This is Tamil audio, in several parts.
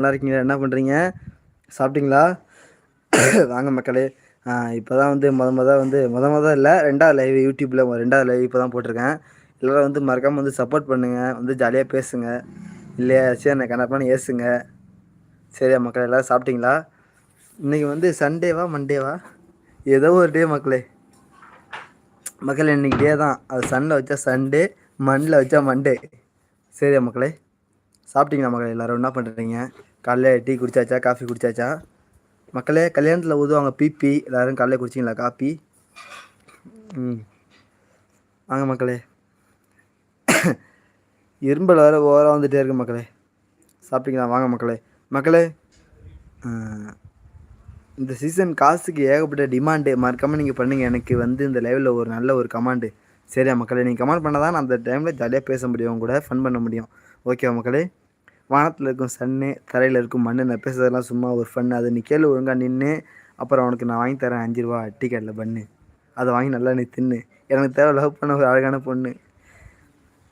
நல்லா இருக்கீங்களா என்ன பண்ணுறீங்க சாப்பிட்டீங்களா? வாங்க மக்களே. இப்போ தான் வந்து மொத மொதல் வந்து மொத மொதல் இல்லை ரெண்டாவது லைவ் யூடியூப்பில் ரெண்டாவது லைவ் இப்போ தான் போட்டிருக்கேன். எல்லோரும் வந்து மறக்காமல் வந்து சப்போர்ட் பண்ணுங்கள் வந்து ஜாலியாக பேசுங்க. இல்லையா சரி எனக்கு கணப்பான ஏசுங்க. சரியா மக்கள் எல்லோரும் சாப்பிட்டீங்களா? இன்றைக்கி வந்து சண்டேவா மண்டேவா ஏதோ ஒரு டே மக்களே. மக்கள் இன்றைக்கி டே தான். அது சன்னில் வச்சா சண்டே மண்ணில் வச்சா மண்டே சரியா மக்களே? சாப்பிட்டீங்களா மக்களே எல்லோரும்? என்ன பண்ணுறீங்க காலைல டீ குடித்தாச்சா காஃபி குடித்தாச்சா மக்களே கல்யாணத்தில் ஊதுவாங்க பிபி எல்லோரும் காலையில் குடிச்சிங்களா காஃபி ம். வாங்க மக்களே. இரும்பல் வேறு ஓவராக வந்துகிட்டே இருக்கு மக்களே. சாப்பிட்டீங்களா? வாங்க மக்களே. மக்களே இந்த சீசன் காசுக்கு ஏகப்பட்ட டிமாண்டு மறக்காமல் நீங்கள் பண்ணுங்கள் எனக்கு வந்து இந்த லைவில் ஒரு நல்ல ஒரு கமாண்டு சரியா மக்களே நீங்கள் கமெண்ட் பண்ணால் தான் நான் அந்த டைமில் ஜாலியாக பேச முடியும். கூட ஃபன் பண்ண முடியும். ஓகேவா மக்களே? வானத்தில் இருக்கும் சன்னு தரையில் இருக்கும் மண் நான் பேசுறதெல்லாம் சும்மா ஒரு ஃபன் அது நீ கேள்வி ஒழுங்காக நின்று அப்புறம் அவனுக்கு நான் வாங்கி தரேன் அஞ்சு ரூபா டிக்கெட்டில் பண்ணு. அதை வாங்கி நல்லா நீ தின்னு. எனக்கு தேவை லவ் பண்ண ஒரு அழகான பொண்ணு.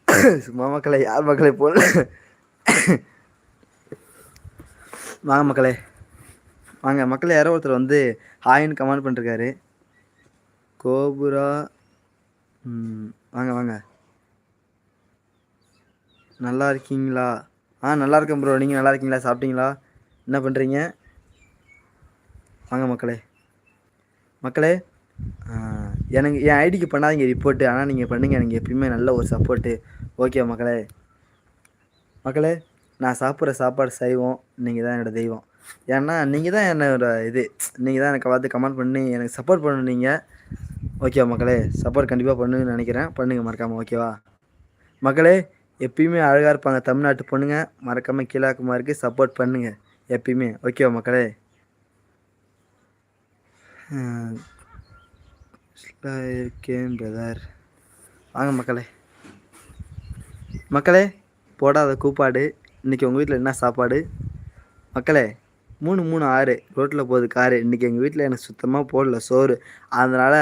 சும்மா மக்களை யார் மக்களை பொண்ணு வாங்க மக்களே. வாங்க மக்களே யாரோ ஒருத்தர் வந்து ஹாயின்னு கமெண்ட் பண்ணிருக்காரு. கோபுரா வாங்க வாங்க. நல்லா இருக்கீங்களா? ஆ நல்லா இருக்கேன் ப்ரோ நீங்கள் நல்லா இருக்கீங்களா சாப்பிட்டீங்களா? என்ன பண்ணுறீங்க வாங்க மக்களே. மக்களே எனக்கு என் ஐடிக்கு பண்ணாதீங்க ரிப்போர்ட்டு ஆனால் நீங்கள் பண்ணுங்கள் எனக்கு எப்பயுமே நல்ல ஒரு சப்போர்ட்டு ஓகே மக்களே? மக்களே நான் சாப்பிட்ற சாப்பாடு செய்வோம் நீங்கள் தான் என்னோடய தெய்வம். ஏன்னா நீங்கள் தான் என்னோட இது. நீங்கள் தான் எனக்கு பார்த்து கமெண்ட் பண்ணி எனக்கு சப்போர்ட் பண்ணணும் ஓகே ஓகேவா மக்களே? சப்போர்ட் கண்டிப்பாக பண்ணுன்னு நினைக்கிறேன். பண்ணுங்கள் மறக்காமல் ஓகேவா மக்களே எப்பயுமே அழகாக இருப்பாங்க தமிழ்நாட்டு பொண்ணுங்க. மறக்காமல் கீழாக்குமாருக்கு சப்போர்ட் பண்ணுங்கள் எப்பயுமே. ஓகேவா மக்களே? இருக்கேன் பிரதர் வாங்க மக்களே. மக்களே போடாத கூப்பாடு. இன்றைக்கி உங்கள் வீட்டில் என்ன சாப்பாடு? மக்களே மூணு மூணு ஆறு. ரோட்டில் போகுது காரு. இன்றைக்கி எங்கள் வீட்டில் எனக்கு சுத்தமாக போடல சோறு. அதனால்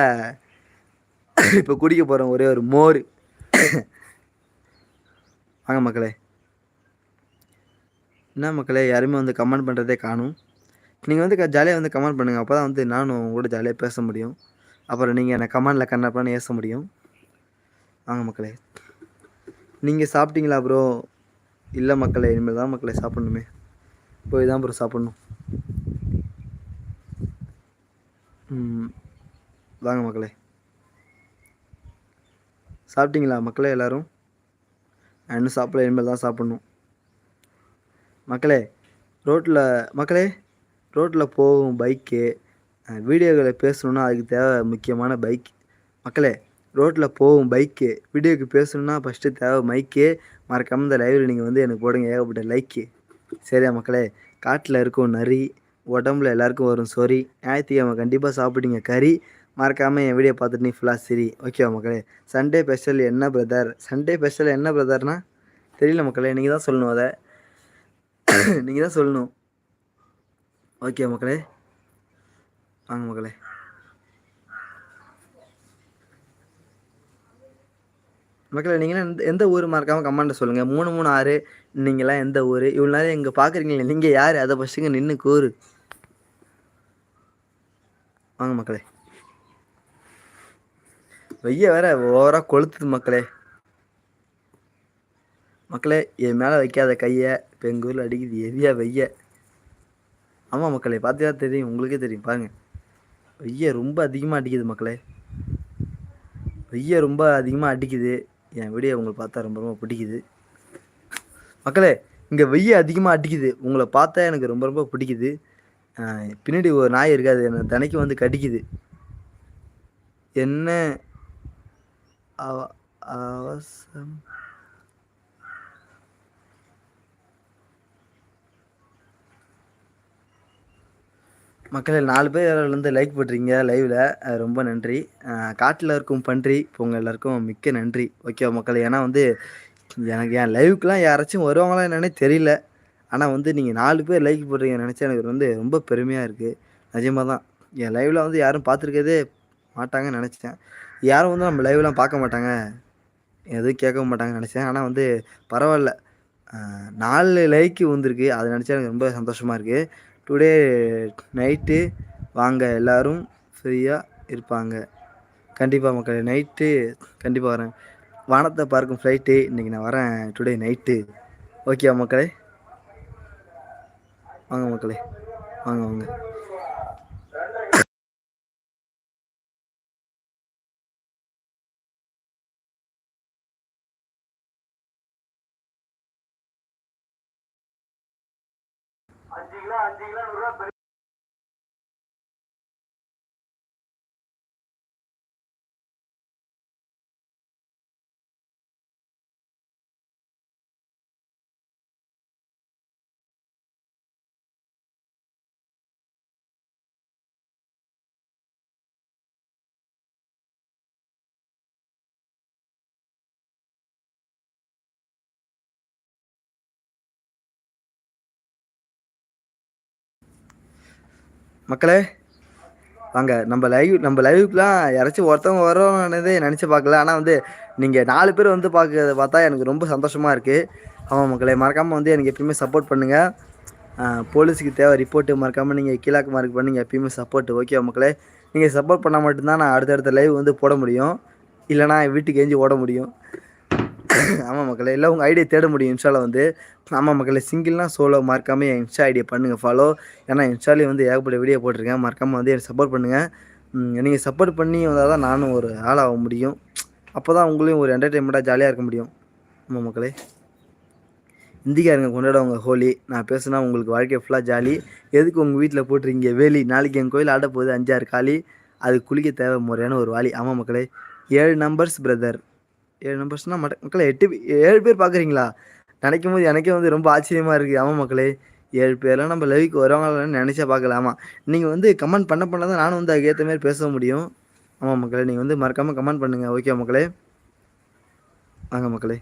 இப்போ குடிக்க போகிறோம் ஒரே ஒரு மோர். வாங்க மக்களே. என்ன மக்களே யாருமே வந்து கமெண்ட் பண்ணுறதே காணும். நீங்கள் வந்து ஜாலியாக வந்து கமெண்ட் பண்ணுங்கள் அப்போ தான் வந்து நானும் கூட ஜாலியாக பேச முடியும். அப்புறம் நீங்கள் என்னை கமெண்டில் கண்ணப்பான்னு ஏச முடியும். வாங்க மக்களே. நீங்கள் சாப்பிட்டீங்களா ப்ரோ இல்லை மக்களே இனிமேல் தான் மக்களே சாப்பிட்ணுமே. போய் தான் ப்ரோ சாப்பிட்ணும். வாங்க மக்களே. சாப்பிட்டீங்களா மக்களே எல்லோரும்? இன்னும் சாப்பிட இனிமேல் தான் சாப்பிட்ணும். மக்களே ரோட்டில் மக்களே ரோட்டில் போகும் பைக்கு வீடியோக்களை பேசணுன்னா அதுக்கு தேவை முக்கியமான பைக். மக்களே ரோட்டில் போகும் பைக்கு வீடியோக்கு பேசணுன்னா ஃபஸ்ட்டு தேவை மைக்கு. மறக்காமல் இந்த லைவில் நீங்கள் வந்து எனக்கு போடுங்க ஏகப்பட்ட லைக்கு சரியா மக்களே? காட்டில் இருக்கும் நரி உடம்புல எல்லாருக்கும் வரும் சொறி. ஞாயிற்றுக்கிழமை கண்டிப்பாக சாப்பிட்டீங்க கறி. மறக்காமல் என் வீடியோ பார்த்துட்டு நீ ஃபுல்லாக சரி. ஓகேவா மக்களே? சண்டே ஸ்பெஷல் என்ன பிரதர் சண்டே ஸ்பெஷல் என்ன பிரதர்னா தெரியல மக்களே நீங்கள் தான் சொல்லணும் அதை. நீங்கள் தான் சொல்லணும். ஓகே மக்களே? வாங்க மக்களே. மக்களே நீங்களாம் எந்த எந்த ஊர் மறக்காமல் கமெண்ட்டை சொல்லுங்கள் மூணு மூணு ஆறு நீங்களாம் எந்த ஊர்? இவ்வளோ நேரம் இங்கே பார்க்குறீங்களே நீங்கள் யார்? அதை ஃபஸ்ட்டுங்க நின்று கூறு. வாங்க மக்களே. வெய்ய வேற ஓவராக கொளுத்துது மக்களே. மக்களே என் மேலே வைக்காத கையை இப்போ எங்கள் ஊரில் அடிக்குது எவியா வெய்ய. ஆமாம் மக்களே பார்த்தீங்கன்னா தெரியும் உங்களுக்கே தெரியும் பாருங்கள் வெய்ய ரொம்ப அதிகமாக அடிக்குது மக்களே. வெய்ய ரொம்ப அதிகமாக அடிக்குது. என் வீடியோ உங்களுக்கு பார்த்தா ரொம்ப ரொம்ப பிடிக்குது. மக்களே இங்கே வெய்ய அதிகமாக அடிக்குது. உங்களை பார்த்தா எனக்கு ரொம்ப ரொம்ப பிடிக்குது. பின்னாடி ஒரு நாய் இருக்காது. என்னை தினைக்கு வந்து கடிக்குது. என்ன அவ அவசம் மக்களே நாலு பேர் வந்து லைக் பண்ணுறீங்க லைவில் ரொம்ப நன்றி. காட்டில் இருக்கும் பன்றி இப்போ உங்கள் எல்லாருக்கும் மிக்க நன்றி. ஓகே மக்கள்? ஏன்னா வந்து எனக்கு என் லைவுக்கெலாம் யாராச்சும் வருவாங்களா என்னன்னே தெரியல. ஆனால் வந்து நீங்கள் நாலு பேர் லைக் போடுறீங்க நினச்சா எனக்கு வந்து ரொம்ப பெருமையாக இருக்குது நிஜமாக தான் என் லைவில் வந்து யாரும் பார்த்துருக்கதே மாட்டாங்கன்னு நினச்சேன் யாரும் வந்து நம்ம லைவ்லாம் பார்க்க மாட்டாங்க. எதுவும் கேட்க மாட்டாங்கன்னு நினச்சேன். ஆனால் வந்து பரவாயில்ல. நாலு லைக்கு வந்திருக்கு. அதை நினச்சா எனக்கு ரொம்ப சந்தோஷமாக இருக்குது டுடே நைட்டு வாங்க. எல்லோரும் ஃப்ரீயாக இருப்பாங்க. கண்டிப்பாக மக்களே நைட்டு கண்டிப்பாக வரேன். வானத்தை பார்க்கும் ஃப்ளைட்டு இன்றைக்கி நான் வரேன். டுடே நைட்டு ஓகேவா மக்களே? வாங்க மக்களே. வாங்க வாங்க. அஞ்சு கிலோ அஞ்சு கிலோ மக்களே வாங்க நம்ம லைவ் நம்ம லைவுக்குலாம் யாராச்சும் ஒருத்தவங்க வரோன்னதே நினச்சி பார்க்கல. ஆனால் வந்து நீங்கள் நாலு பேர் வந்து பார்க்கறத பார்த்தா எனக்கு ரொம்ப சந்தோஷமாக இருக்குது ஆமாம் மக்களே மறக்காமல் வந்து எனக்கு எப்பயுமே சப்போர்ட் பண்ணுங்கள் போலீஸுக்கு தேவை ரிப்போர்ட்டு மறக்காமல் நீங்கள் கீழாக்கு மார்க் பண்ணி எப்பயுமே சப்போர்ட் ஓகே மக்களே? நீங்கள் சப்போர்ட் பண்ணால் மட்டும்தான் நான் அடுத்தடுத்த லைவ் வந்து போட முடியும். இல்லைனா வீட்டுக்கு எஞ்சி ஓட முடியும். ஆமாம் மக்களே இல்லை உங்கள் ஐடியை தேட முடியும். இன்ஸ்டாவில் வந்து ஆமாம் மக்களே சிங்கிள்னா சோலோ மறக்காமல் என் இன்ஸ்டா ஐடியை பண்ணுங்கள் ஃபாலோ ஏன்னா இன்ஸ்டாலேயே வந்து ஏகப்பட்ட வீடியோ போட்டிருக்கேன். மறக்காமல் வந்து எனக்கு சப்போர்ட் பண்ணுங்கள் நீங்கள் சப்போர்ட் பண்ணி வந்தால் தான் நானும் ஒரு ஆளாக முடியும். அப்போ தான் உங்களையும் ஒரு என்டர்டெயின்மெண்ட்டாக ஜாலியாக இருக்க முடியும். ஆமாம் மக்களே. இந்திக்காரங்க கொண்டாடுவாங்க ஹோலி. நான் பேசுனா உங்களுக்கு வாழ்க்கை ஃபுல்லாக ஜாலி எதுக்கு உங்கள் வீட்டில் போட்டிருக்கீங்க? வேலி. நாளைக்கு என் கோயில் ஆட போகுது அஞ்சாறு காலி அது குளிக்க தேவை முறையான ஒரு வாலி ஆமாம் மக்களே. ஏழு நம்பர்ஸ் பிரதர் ஏழு நம்பர்ஸ்னால் மட்ட மக்களே எட்டு ஏழு பேர் பார்க்குறீங்களா நினைக்கும் போது எனக்கே வந்து ரொம்ப ஆச்சரியமாக இருக்குது. ஆமாம் மக்களே ஏழு பேர்லாம் நம்ம லெவிக்கு வருவாங்களான்னு நினச்சா பார்க்கலாமா நீங்கள் வந்து கமெண்ட் பண்ண பண்ண தான் நானும் வந்து அதுக்கேற்ற மாதிரி பேச முடியும். ஆமாம் மக்களே நீங்கள் வந்து மறக்காமல் கமெண்ட் பண்ணுங்கள் ஓகே மக்களே? வாங்க மக்களே.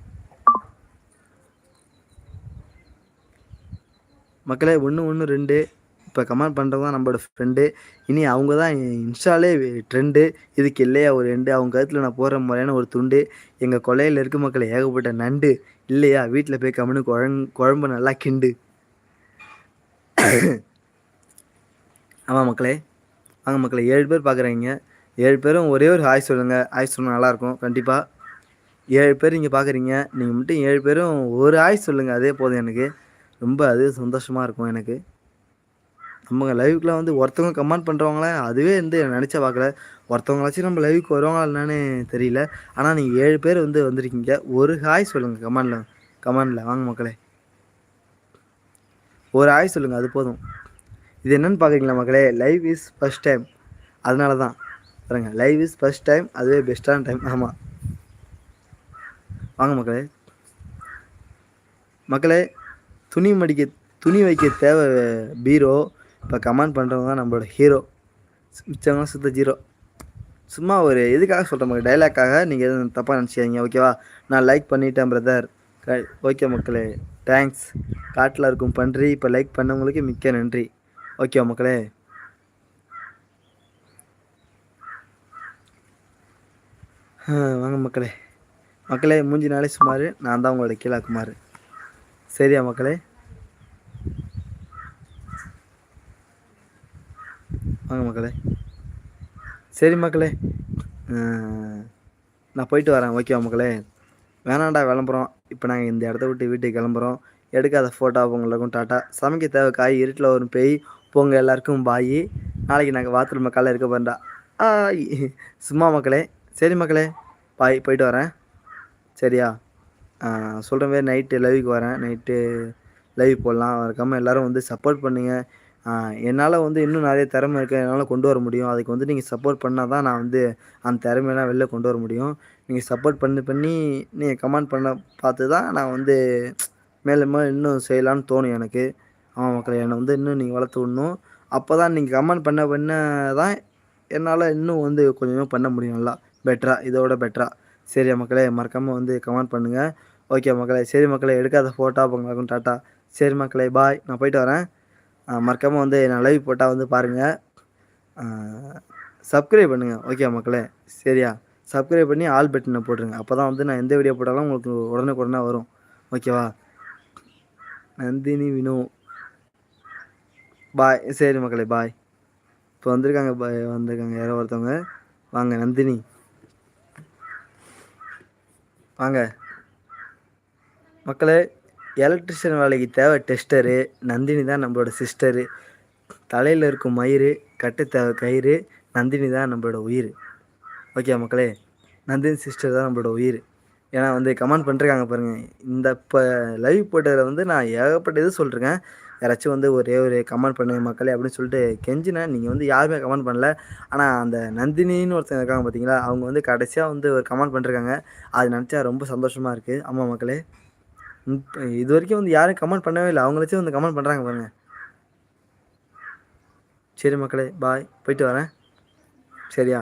மக்களே ஒன்று ஒன்று ரெண்டு. இப்போ கமெண்ட் பண்ணுறது தான் நம்மளோட ஃப்ரெண்டு இனி அவங்க தான் இன்ஸ்டாலே ட்ரெண்டு இதுக்கு இல்லையா ஒரு ரெண்டு அவங்க கருத்தில் நான் போகிற முறையான ஒரு துண்டு. எங்கள் கொலையில் இருக்க மக்கள் ஏகப்பட்ட நண்டு. இல்லையா? வீட்டில் போய் கம்முன்னு குழம் குழம்பு நல்லா கிண்டு. ஆமாம் மக்களே. வாங்க மக்களே. ஏழு பேர் பார்க்குறீங்க ஏழு பேரும் ஒரே ஒரு ஹாய் சொல்லுங்கள் ஹாய் சொன்னால் நல்லாயிருக்கும் கண்டிப்பாக ஏழு பேர் இங்கே பார்க்குறீங்க நீங்கள் மட்டும் ஏழு பேரும் ஒரு ஆய் சொல்லுங்கள் அதே போதும் எனக்கு. ரொம்ப அது சந்தோஷமாக இருக்கும் எனக்கு. நம்ம லைவுக்குலாம் வந்து ஒருத்தவங்க கமெண்ட் பண்ணுறவங்கள அதுவே வந்து நினச்சா பார்க்கல. ஒருத்தவங்களாச்சும் நம்ம லைவுக்கு வருவாங்களா என்னன்னு தெரியல. ஆனால் நீங்கள் ஏழு பேர் வந்து வந்திருக்கீங்க. ஒரு ஹாய் சொல்லுங்கள் கமெண்டில் கமெண்டில் வாங்க மக்களே. ஒரு ஹாய் சொல்லுங்கள் அது போதும். இது என்னென்னு பார்க்குறீங்களா மக்களே? லைவ் இஸ் ஃபஸ்ட் டைம் அதனால தான் பாருங்க. லைவ் இஸ் ஃபஸ்ட் டைம் அதுவே பெஸ்ட்டான டைம் ஆமாம் வாங்க மக்களே. மக்களே துணி மடிக்க துணி வைக்க தேவை பீரோ. இப்போ கமெண்ட் பண்ணுறவங்க தான் நம்மளோட ஹீரோ மிச்சவங்க சுத்த ஜீரோ சும்மா ஒரு இதுக்காக சொல்கிற மக்கள் டைலாக்காக நீங்கள் எதுவும் தப்பாக நினச்சிக்காதீங்க ஓகேவா நான் லைக் பண்ணிட்டேன் பிரதர் க ஓகே மக்களே. தேங்க்ஸ் காட்டில் இருக்கும் பன்றி இப்போ லைக் பண்ணவங்களுக்கு மிக்க நன்றி. ஓகேவா மக்களே? வாங்க மக்களே. மக்களே மூஞ்சி நாளே சுமார். நான் தான் உங்களோட கீழே குமார். சரியா மக்களே? வாங்க மக்களே. சரி மக்களே. நான் போயிட்டு வரேன். ஓகேவா மக்களே? வேணாண்டா விளம்புறோம் இப்போ நாங்கள் இந்த இடத்த விட்டு வீட்டுக்கு கிளம்புறோம். எடுக்காத ஃபோட்டோ உங்களுக்கும் டாட்டா. சமைக்க தேவை காய் இருட்டில் வரும் பேய் போங்க எல்லாருக்கும் பாய். நாளைக்கு நாங்கள் பாத்ரூம் காலையில் இருக்க போகிறா ஆய். சும்மா மக்களே. சரி மக்களே. பாய் போயிட்டு வரேன். சரியா? சொல்கிற மாதிரி நைட்டு லைவுக்கு வரேன். நைட்டு லைவ் போடலாம் மறக்காமல் எல்லோரும் வந்து சப்போர்ட் பண்ணுங்கள் என்னால் வந்து இன்னும் நிறைய திறமை இருக்குது என்னால் கொண்டு வர முடியும். அதுக்கு வந்து நீங்கள் சப்போர்ட் பண்ணால் தான் நான் வந்து அந்த திறமையெல்லாம் வெளில கொண்டு வர முடியும். நீங்கள் சப்போர்ட் பண்ணி பண்ணி நீங்கள் கமெண்ட் பண்ண பார்த்து தான் நான் வந்து மேலே மேலே இன்னும் செய்யலான்னு தோணும் எனக்கு. ஆமாம் மக்களை என்னை வந்து இன்னும் நீங்கள் வளர்த்து விடணும். அப்போ தான் நீங்கள் கமெண்ட் பண்ண பண்ண தான் என்னால் இன்னும் வந்து கொஞ்சமாக பண்ண முடியும் நல்லா. பெட்டராக இதோட பெட்டராக சரி மக்களே மறக்காமல் வந்து கமெண்ட் பண்ணுங்கள் ஓகே மக்களே சரி மக்களே எடுக்காத ஃபோட்டோ உங்களுக்கு டாட்டா. சரி மக்களே பாய் நான் போயிட்டு வரேன். மறக்காமல் வந்து நான் லைவ் போட்டால் வந்து பாருங்கள் சப்ஸ்கிரைப் பண்ணுங்கள் ஓகே மக்களே? சரியா? சப்ஸ்கிரைப் பண்ணி ஆல் பட்டனை போட்டுருங்க. அப்போ தான் வந்து நான் எந்த வீடியோ போட்டாலும் உங்களுக்கு உடனே உடனே வரும். ஓகேவா நந்தினி வினோ. பாய் சரி மக்களே பாய் இப்போ வந்திருக்காங்க பாய் வந்திருக்காங்க. யாரோ ஒருத்தவங்க. வாங்க நந்தினி. வாங்க. மக்களே எலக்ட்ரிஷியன் வேலைக்கு தேவை டெஸ்டரு நந்தினி தான் நம்மளோட சிஸ்டரு தலையில் இருக்கும் மயிறு கட்டு தேவை கயிறு நந்தினி தான் நம்மளோட உயிர். ஓகே மக்களே நந்தினி சிஸ்டர் தான் நம்மளோட உயிர். ஏன்னா வந்து கமெண்ட் பண்ணிருக்காங்க பாருங்கள் இந்த இப்போ லைவ் போட்டதில் வந்து நான் ஏகப்பட்ட இது சொல்லிருக்கேன். யாராச்சும் வந்து ஒரே ஒரு கமெண்ட் பண்ணுங்க மக்களே அப்படின்னு சொல்லிட்டு கெஞ்சினேன் நீங்கள் வந்து யாருமே கமெண்ட் பண்ணல. ஆனால் அந்த நந்தினின்னு ஒருத்தங்க இருக்காங்க பார்த்தீங்களா அவங்க வந்து கடைசியாக வந்து ஒரு கமெண்ட் பண்ணிருக்காங்க. அது நினச்சா ரொம்ப சந்தோஷமாக இருக்குது ஆமாம் மக்களே. இது வரைக்கும் வந்து யாரும் கமெண்ட் பண்ணவே இல்லை. அவங்களாச்சும் வந்து கமெண்ட் பண்ணுறாங்க பாருங்க. சரி மக்களே பாய் போயிட்டு வரேன். சரியா?